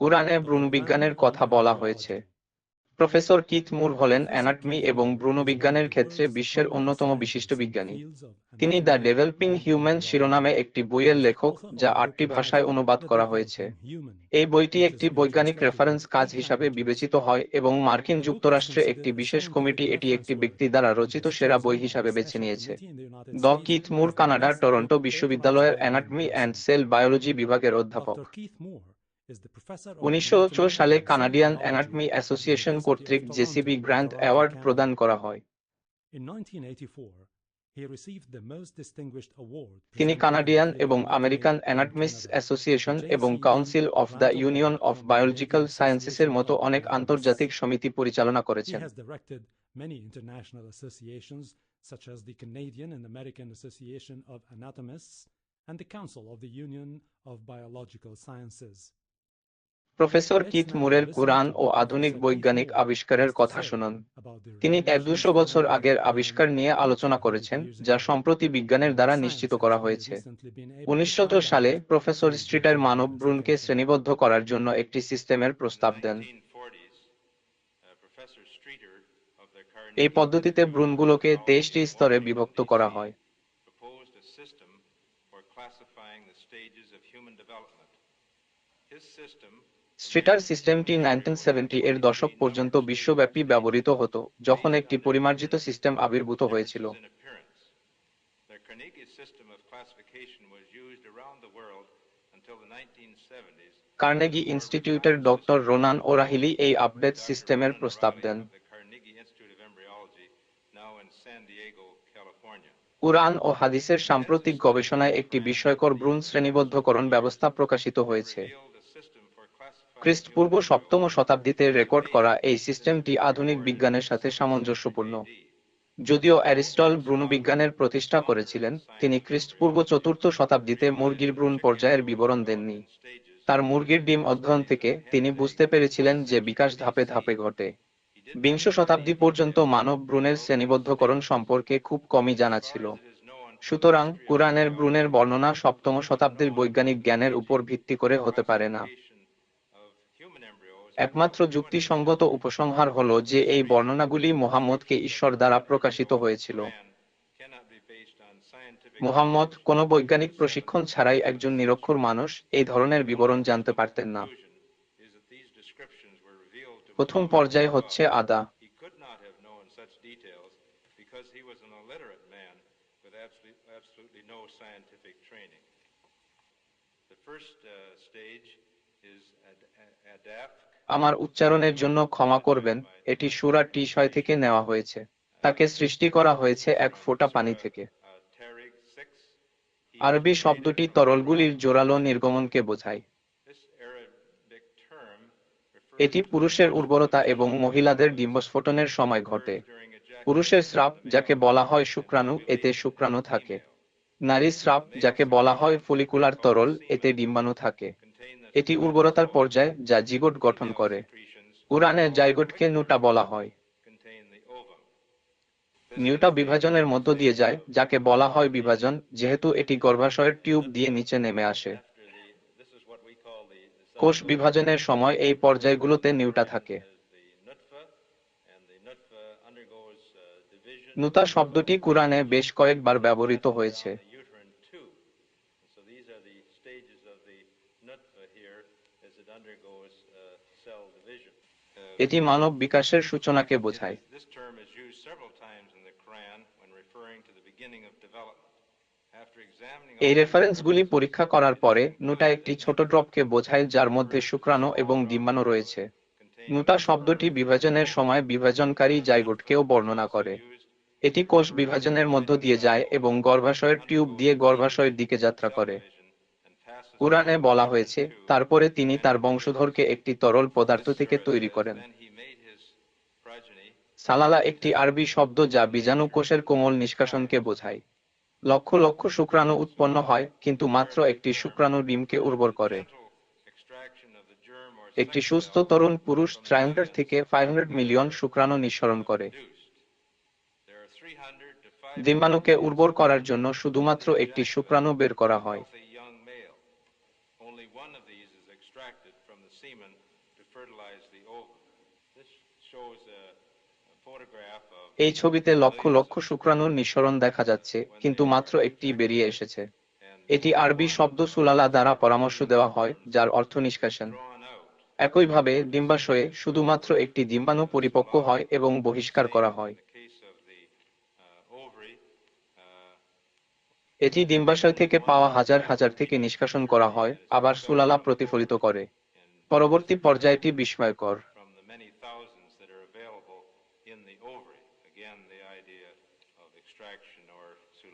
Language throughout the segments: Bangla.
কুরআনে ভ্রূণবিজ্ঞানের কথা বলা হয়েছে। প্রফেসর কিথ মুর হলেন অ্যানাটমি এবং ভ্রূণবিজ্ঞানের ক্ষেত্রে বিশ্বের অন্যতম বিশিষ্ট বিজ্ঞানী। তিনি দ্য ডেভেলপিং হিউম্যান শিরোনামে একটি বইয়ের লেখক, যা আটটি ভাষায় অনুবাদ করা হয়েছে। এই বইটি একটি বৈজ্ঞানিক রেফারেন্স কাজ হিসাবে বিবেচিত হয় এবং মার্কিন যুক্তরাষ্ট্রে একটি বিশেষ কমিটি এটি একটি ব্যক্তি দ্বারা রচিত সেরা বই হিসাবে বেছে নিয়েছে। দ কিথ মুর কানাডার টরন্টো বিশ্ববিদ্যালয়ের অ্যানাটমি অ্যান্ড সেল বায়োলজি বিভাগের অধ্যাপক। উনিশশো সালে কানাডিয়ান অ্যানাটমি অ্যাসোসিয়েশন কর্তৃক জেসিবি গ্র্যান্ড অ্যাওয়ার্ড প্রদান করা হয়। তিনি কানাডিয়ান এবং আমেরিকান অ্যানাটমিস্টস অ্যাসোসিয়েশন এবং council of the union of biological সায়েন্সেসের মতো অনেক আন্তর্জাতিক সমিতি পরিচালনা করেছেন। many international associations, such as the Canadian and American Association of Anatomists and the Council of the Union of Biological Sciences. Professor Keith মুরের কুরআন ও আধুনিক বৈজ্ঞানিক আবিষ্কারের কথা শুনুন। তিনি এক দুশো বছর আগের আবিষ্কার নিয়ে আলোচনা করেছেন যা সম্প্রতি বিজ্ঞানের দ্বারা নিশ্চিত করা হয়েছে। উনিশশো সালে প্রফেসর স্ট্রিটার মানব ভ্রূণকে শ্রেণীবদ্ধ করার জন্য একটি সিস্টেমের প্রস্তাব দেন। এই পদ্ধতিতে ভ্রূণগুলোকে তেইশটি স্তরে বিভক্ত করা হয়। স্ট্রিটার সিস্টেমটি নাইনটিন সেভেন্টি এর দশক পর্যন্ত বিশ্বব্যাপী ব্যবহৃত হতো যখন একটি পরিমার্জিত সিস্টেম আবির্ভূত হয়েছিল। কার্নেগি ইনস্টিটিউটের ডক্টর রোনান ওরাহিলি এই আপডেট সিস্টেমের প্রস্তাব দেন। কুরআন ও হাদিসের সাম্প্রতিক গবেষণায় একটি বিস্ময়কর ভ্রূণ শ্রেণীবদ্ধকরণ ব্যবস্থা প্রকাশিত হয়েছে। খ্রিস্টপূর্ব সপ্তম শতাব্দীতে রেকর্ড করা এই সিস্টেমটি আধুনিক বিজ্ঞানের সাথে সামঞ্জস্যপূর্ণ। যদিও অ্যারিস্টল ভ্রূণবিজ্ঞানের প্রতিষ্ঠা করেছিলেন, তিনি খ্রিস্টপূর্ব চতুর্থ শতাব্দীতে মুরগির ভ্রূণ পর্যায়ের বিবরণ দেননি। তার মুরগির ডিম অধ্যয়ন থেকে তিনি বুঝতে পেরেছিলেন যে বিকাশ ধাপে ধাপে ঘটে। বিংশ শতাব্দী পর্যন্ত মানব ভ্রূণের শ্রেণীবদ্ধকরণ সম্পর্কে খুব কমই জানা ছিল। সুতরাং কুরআনের ভ্রূণের বর্ণনা সপ্তম শতাব্দীর বৈজ্ঞানিক জ্ঞানের উপর ভিত্তি করে হতে পারে না। একমাত্র যুক্তিসঙ্গত উপসংহার হল যে এই বর্ণনাগুলি মোহাম্মদকে ঈশ্বর দ্বারা প্রকাশিত হয়েছিল। মোহাম্মদ কোনো বৈজ্ঞানিক প্রশিক্ষণ ছাড়াই একজন নিরক্ষর মানুষ এই ধরনের বিবরণ জানতে পারতেন না। প্রথম পর্যায় হচ্ছে আদা। আমার উচ্চারণের জন্য ক্ষমা করবেন, এটি সুরা টি ছয় থেকে নেওয়া হয়েছে। তাকে সৃষ্টি করা হয়েছে এক ফোঁটা পানি থেকে। আরবি শব্দটি তরলগুলির জোরালো নির্গমনকে বোঝায়। এটি পুরুষের উর্বরতা এবং মহিলাদের ডিম্বস্ফোটনের সময় ঘটে। পুরুষের স্রাব যাকে বলা হয় শুক্রাণু, এতে শুক্রাণু থাকে। নারী স্রাব যাকে বলা হয় ফলিকুলার তরল, এতে ডিম্বাণু থাকে। এটি উর্বরতার পর্যায় যা জিগোট গঠন করে। উরানে জাইগোটকে নুটা বলা হয়। নিউটা বিভাজনের মধ্য দিয়ে যায়, যাকে বলা হয় বিভাজন, যেহেতু এটি গর্ভাশয়ের টিউব দিয়ে নিচে নেমে আসে। কোষ বিভাজনের সময় এই পর্যায়গুলোতে নিউটা থাকে। নুতা শব্দটি কুরআনে বেশ কয়েকবার ব্যবহৃত হয়েছে। এটি মানব বিকাশের সূচনাকে বোঝায়। এই রেফারেন্সগুলি পরীক্ষা করার পরে নুটা একটি ছোট ড্রপকে বোঝায় যার মধ্যে শুক্রাণু এবং ডিম্বাণু রয়েছে। নুটা শব্দটি বিভাজনের সময় বিভাজনকারী জাইগোটকেও বর্ণনা করে। এটি কোষ বিভাজনের মধ্য দিয়ে যায় এবং গর্ভাশয়ের টিউব দিয়ে গর্ভাশয়ের দিকে যাত্রা করে। কুরআনে বলা হয়েছে, তারপরে তিনি তার বংশধরকে একটি তরল পদার্থ থেকে তৈরি করেন। সালালা একটি আরবি শব্দ যা বীজাণু কোষের কোমল নিষ্কাশনকে বোঝায়। লক্ষ লক্ষ শুক্রাণু উৎপন্ন হয়, কিন্তু মাত্র একটি শুক্রাণু ডিমকে উর্বর করে। একটি সুস্থ তরুণ পুরুষ ট্রায়ান্ডার থেকে ফাইভ মিলিয়ন শুক্রাণু নিঃসরণ করে। ডিম্বাণুকে উর্বর করার জন্য শুধুমাত্র একটি শুক্রাণু বের করা হয় extracted from the semen to fertilize the ovum. This shows a a photograph of এই ছবিতে লক্ষ লক্ষ শুক্রাণুর নিঃসরণ দেখা যাচ্ছে কিন্তু মাত্র একটি বেরিয়ে এসেছে। এটি আরবি শব্দ সুলালা দ্বারা পরামর্শ দেওয়া হয় যার অর্থ নিষ্কাশন। একইভাবে ডিম্বাশয়ে শুধুমাত্র একটি ডিম্বাণু পরিপক্ক হয় এবং বহিষ্কার করা হয়। Uh, uh, এটি ডিম্বাশয় থেকে পাওয়া হাজার হাজার থেকে নিষ্কাশন করা হয় আবার সুলালা প্রতিফলিত করে। পরবর্তী পর্যায়টি বিস্ময়কর from the many thousands that are available in the ovary. Again, the idea of extraction or sulala.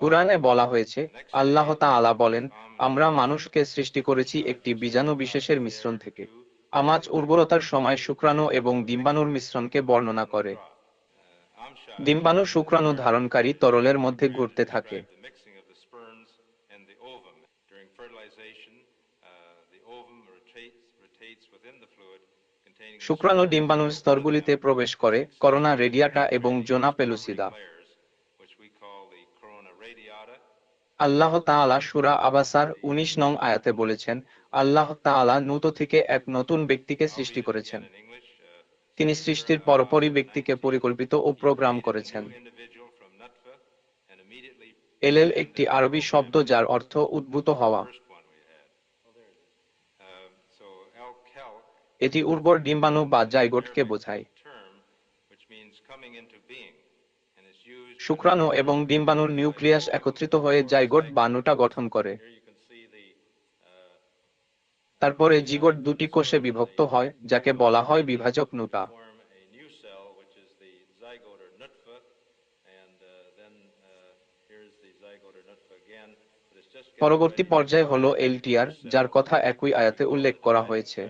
কুরআনে বলা হয়েছে, আল্লাহ তাআলা বলেন, আমরা মানুষকে সৃষ্টি করেছি একটি বীজাণু বিশেষের মিশ্রণ থেকে। আমাজ উর্বরতার সময় শুক্রাণু এবং ডিম্বাণুর মিশ্রণকে বর্ণনা করে। ডিম্বাণু শুক্রাণু ধারণকারী তরলের মধ্যে ঘুরতে থাকে। শুক্রাণু ডিম্বাণুর স্তরগুলিতে প্রবেশ করে, করোনা রেডিয়াটা এবং জোনা পেলুসিদা আল্লাহ তাআলা সূরা আবাসার উনিশ নং আয়াতে বলেছেন, আল্লাহ তাআলা নূত থেকে এক নতুন ব্যক্তিকে সৃষ্টি করেছেন। তিনি সৃষ্টির পরপরই ব্যক্তিকে পরিকল্পিত ও প্রোগ্রাম করেছেন। এলেল একটি আরবি শব্দ যার অর্থ উদ্ভূত হওয়া। এটি উর্বর ডিম্বাণু বা জাইগোটকে বোঝায়। শুক্রাণু এবং ডিম্বাণুর নিউক্লিয়াস একত্রিত হয়ে জাইগোট বা নোটা গঠন করে। তারপরে জিগোট দুটি কোষে বিভক্ত হয়, যাকে বলা হয় বিভাজক নোটা। পরবর্তী পর্যায় হল এলটিআর, যার কথা একই আয়াতে উল্লেখ করা হয়েছে।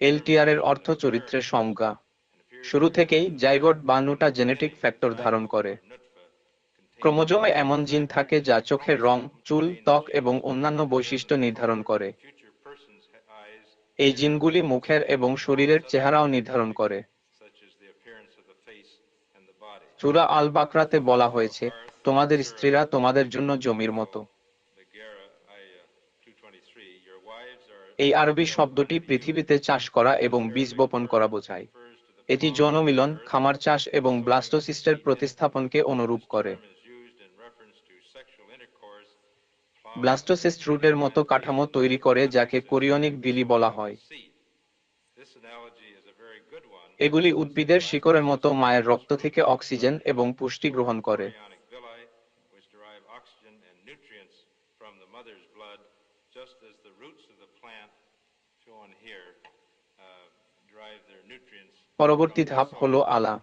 এলটিআর এর অর্থ চরিত্রের সংজ্ঞা। শুরু থেকেই জাইগোট বা নুটা জেনেটিক ফ্যাক্টর ধারণ করে। ক্রোমোজোমে এমন জিন থাকে যা চোখের রং চুল ত্বক এবং অন্যান্য বৈশিষ্ট্য নির্ধারণ করে। এই জিনগুলি মুখের এবং শরীরের চেহারাও নির্ধারণ করে. চূড়া আল বাকরাতে বলা হয়েছে তোমাদের স্ত্রীরা তোমাদের জন্য জমির মতো। এই আরবি শব্দটি পৃথিবীতে চাষ করা এবং বীজ বপন করা বোঝায়। এটি জনমিলন, খামার চাষ এবং ব্লাস্টোসিস্টের প্রতিস্থাপনকে অনুরূপ করে। ব্লাস্টোসিস্ট রুটের মতো কাঠামো তৈরি করে যাকে কোরিয়নিক বিলি বলা হয়. এগুলি উদ্ভিদের শিকড়ের মতো মায়ের রক্ত থেকে অক্সিজেন এবং পুষ্টি গ্রহণ করে। পরবর্তী ধাপ হল আলা।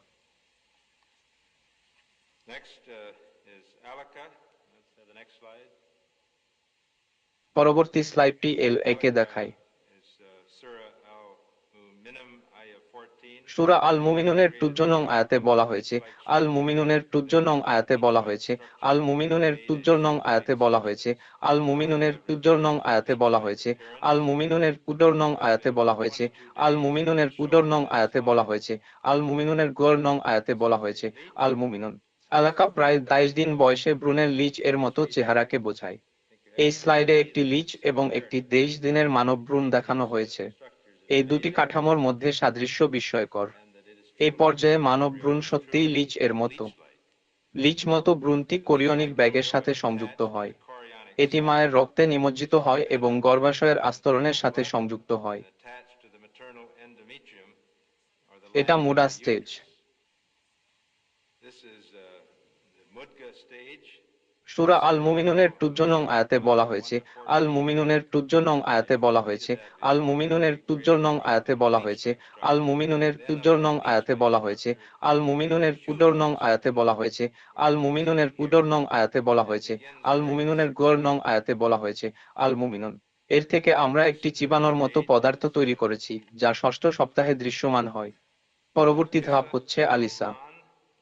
পরবর্তী স্লাইডটি একে দেখায়। সুরা আল মুমিনুনের টুজ্জ নং আয়াতে বলা হয়েছে। আল মুমিনুনের টুজ্জ নং আয়াতে বলা হয়েছে। আল মুমিনুনের টুজ্জ নং আয়াতে বলা হয়েছে। আল মুমিনুনের টুজ্জ নং আয়াতে বলা হয়েছে। আল মুমিনুনের কুডর নং আয়াতে বলা হয়েছে। আল মুমিনুনের কুডর নং আয়াতে বলা হয়েছে। আল মুমিনুনের গোর নং আয়াতে বলা হয়েছে। আল মুমিনুন এলাকা প্রায় বাইশ দিন বয়সে ব্রুনের লিচ এর মতো চেহারাকে বোঝায়। এই স্লাইডে একটি লিচ এবং একটি তেইশ দিনের মানব ভ্রূণ দেখানো হয়েছে। এই দুটি কাঠামোর মধ্যে সাদৃশ্য বিস্ময়কর। এই পর্যায়ে মানব ভ্রূণ সত্যিই লিচ এর মতো। লিচ মতো ভ্রূণটি কোরিয়নিক ব্যাগের সাথে সংযুক্ত হয়। এটি মায়ের রক্তে নিমজ্জিত হয় এবং গর্ভাশয়ের আস্তরণের সাথে সংযুক্ত হয়। এটা মুডা স্টেজ. সুরা আল মুমিনুনের টুজ্জ নং আয়াতে বলা হয়েছে। আল মুমিনুনের টুজ্জ নং আয়াতে বলা হয়েছে। আল মুমিনুনের টুজ্জ নং আয়াতে বলা হয়েছে। আল মুমিনুনের টুজ্জ নং আয়াতে বলা হয়েছে। আল মুমিনুনের কুডর নং আয়াতে বলা হয়েছে। আল মুমিনুনের কুডর নং আয়াতে বলা হয়েছে। আল মুমিনুনের গোর নং আয়াতে বলা হয়েছে। আল মুমিনুন এর থেকে আমরা একটি চিবানোর মতো পদার্থ তৈরি করেছি, যা ষষ্ঠ সপ্তাহে দৃশ্যমান হয়। পরবর্তী ধাপ হচ্ছে আলিসা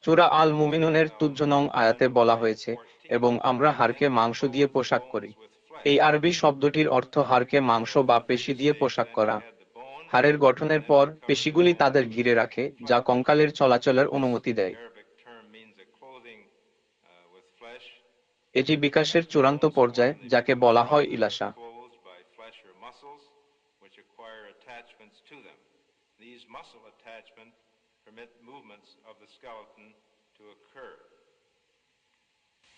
চূড়া আল মুমিনুনের তুজ্জ নং আয়াতে বলা হয়েছে এবং আমরা হারকে মাংস দিয়ে পোশাক করি। এই আরবি শব্দটির অর্থ হারকে মাংস বা পেশি দিয়ে পোশাক করা। হাড়ের গঠনের পর পেশিগুলি তাদের ঘিরে রাখে, যা কঙ্কালের চলাচলের অনুমতি দেয়। এটি বিকাশের চূড়ান্ত পর্যায়ে, যাকে বলা হয় ইলাসা।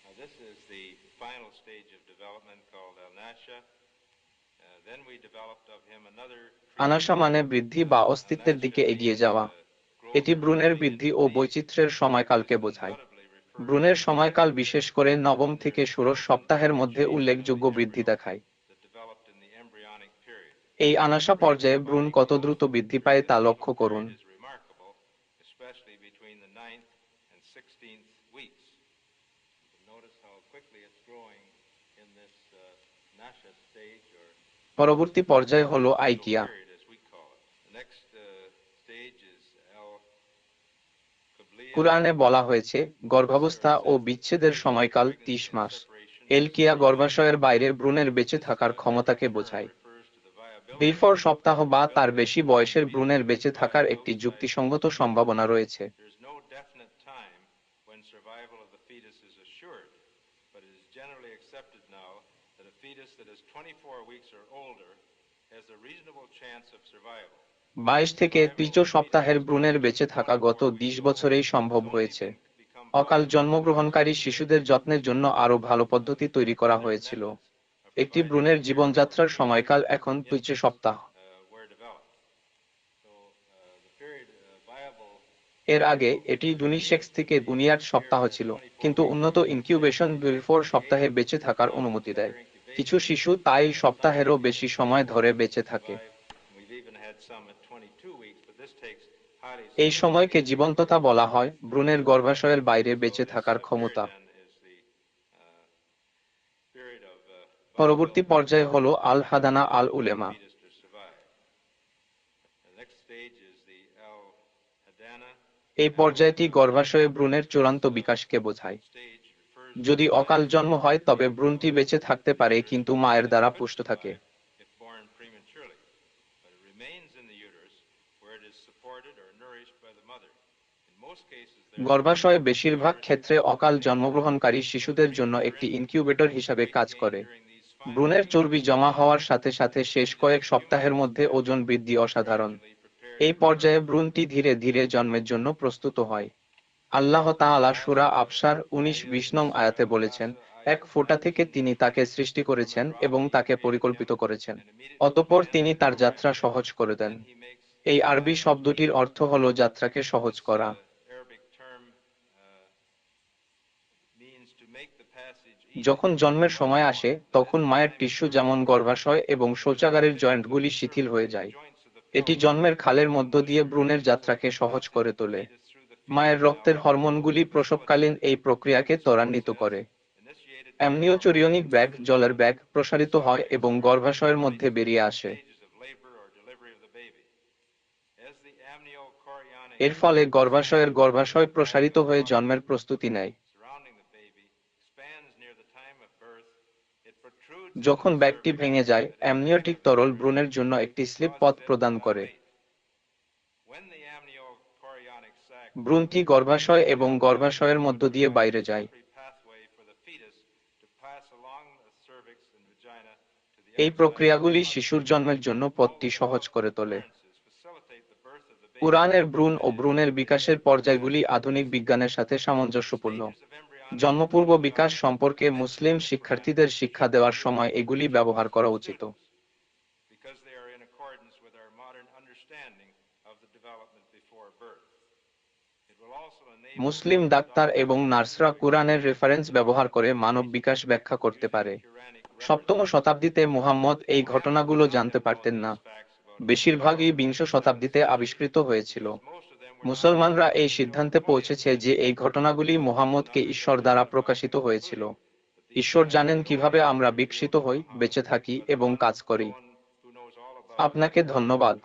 Now, this is the final stage of development called al-nasha. Uh, then we developed of him another. আনাসা মানে বৃদ্ধি বা অস্তিত্বের দিকে এগিয়ে যাওয়া এটি ভ্রূণের বৃদ্ধি ও বৈচিত্র্যের সময়কালকে বোঝায় ভ্রূণের সময়কাল বিশেষ করে নবম থেকে ষোড়শ সপ্তাহের মধ্যে উল্লেখযোগ্য বৃদ্ধি দেখায়. এই আনাসা পর্যায়ে ভ্রূণ কত দ্রুত বৃদ্ধি পায় তা লক্ষ্য করুন is remarkable, especially between the ninth and sixteenth weeks. You can notice how quickly it's growing in this uh, nasha stage or পরবর্তী পর্যায় হলো আইকিয়া। Uh, কুরআনে বলা হয়েছে গর্ভাবস্থা ও বিচ্ছেদের সময়কাল ত্রিশ মাস। এলকিয়া গর্ভাশয়ের বাইরে ভ্রূণের বেঁচে থাকার ক্ষমতাকে বোঝায়। বিফোর সপ্তাহ বা তার বেশি বয়সের ভ্রূণের বেঁচে থাকার একটি যুক্তিসঙ্গত সম্ভাবনা রয়েছে। Fetus that is 24 weeks or older has a reasonable chance of survival. বাইশ থেকে ত্রিশ সপ্তাহের ভ্রূণের বেঁচে থাকা গত বিশ বছরেই সম্ভব হয়েছে। অকাল জন্মগ্রহণকারী শিশুদের যত্নের জন্য আরও ভালো পদ্ধতি তৈরি করা হয়েছিল। একটি ভ্রূণের জীবনযাত্রার সময়কাল এখন ত্রিশ সপ্তাহ। এর আগে এটি ডুনিশেক্স থেকে দুনিয়ার সপ্তাহ ছিল, কিন্তু উন্নত ইনকিউবেশন বিফোর সপ্তাহে বেঁচে থাকার অনুমতি দেয়। কিছু শিশু তাই সপ্তাহেরও বেশি সময় ধরে বেঁচে থাকে। এই সময়কে জীবন্ততা বলা হয় ব্রুনের গর্ভাশয়ের বাইরে বেঁচে থাকার ক্ষমতা। পরবর্তী পর্যায়ে হল আল হাদানা আল উলেমা এই পর্যায়টি গর্ভাশয়ে ব্রুনের চূড়ান্ত বিকাশকে বোঝায়। যদি অকাল জন্ম হয় তবে ভ্রূণটি বেঁচে থাকতে পারে কিন্তু মায়ের দ্বারা পুষ্ট থাকে। গর্ভাশয় বেশিরভাগ ক্ষেত্রে অকাল জন্মগ্রহণকারী শিশুদের জন্য একটি ইনকিউবেটর হিসাবে কাজ করে। ভ্রূণের চর্বি জমা হওয়ার সাথে সাথে শেষ কয়েক সপ্তাহের মধ্যে ওজন বৃদ্ধি অসাধারণ। এই পর্যায়ে ভ্রূণটি ধীরে ধীরে জন্মের জন্য প্রস্তুত হয়। আল্লাহ তাআলা সূরা আবসার উনিশ বিশ নং আয়াতে বলেছেন, এক ফোঁটা থেকে তিনি তাকে সৃষ্টি করেছেন এবং তাকে পরিকল্পিত করেছেন। অতঃপর তিনি তার যাত্রা সহজ করে দেন। এই আরবি শব্দটির অর্থ হলো যাত্রাকে সহজ করা. যখন জন্মের সময় আসে, তখন মায়ের টিস্যু যেমন গর্ভাশয় এবং শৌচাগারের জয়েন্টগুলি শিথিল হয়ে যায়। এটি জন্মের খালের মধ্য দিয়ে ভ্রূণের যাত্রাকে সহজ করে তোলে। মায়ের রক্তের হরমোনগুলি প্রসবকালীন এই প্রক্রিয়াকে ত্বরান্বিত করে। অ্যামনিওচুরিয়নিক ব্যাগ জলের ব্যাগ প্রসারিত হয় এবং গর্ভাশয়ের মধ্যে বেরিয়ে আসে। এর ফলে গর্ভাশয়ের গর্ভাশয় প্রসারিত হয়ে জন্মের প্রস্তুতি নেয়। যখন ব্যাগটি ভেঙে যায়, অ্যামনিওটিক তরল ভ্রূণের জন্য একটি স্লিপ পথ প্রদান করে। ভ্রূণটি গর্ভাশয় এবং গর্ভাশয়ের মধ্য দিয়ে বাইরে যায়। এই প্রক্রিয়াগুলি শিশুর জন্মের জন্য পথটি সহজ করে তোলে. কুরআনের ভ্রূণ ও ভ্রূণের বিকাশের পর্যায়গুলি আধুনিক বিজ্ঞানের সাথে সামঞ্জস্যপূর্ণ। জন্মপূর্ব বিকাশ সম্পর্কে মুসলিম শিক্ষার্থীদের শিক্ষা দেওয়ার সময় এগুলি ব্যবহার করা উচিত। মুসলিম ডাক্তার এবং নার্সরা কুরআনের রেফারেন্স ব্যবহার করে মানব বিকাশ ব্যাখ্যা করতে পারে। সপ্তম শতাব্দীতে মুহাম্মদ এই ঘটনাগুলো জানতে পারতেন না। বেশিরভাগই বিংশ শতাব্দীতে আবিষ্কৃত হয়েছিল। মুসলমানরা এই সিদ্ধান্তে পৌঁছেছে যে এই ঘটনাগুলি মুহাম্মদকে ঈশ্বর দ্বারা প্রকাশিত হয়েছিল। ঈশ্বর জানেন কীভাবে আমরা বিকশিত হই, বেঁচে থাকি এবং কাজ করি। আপনাকে ধন্যবাদ।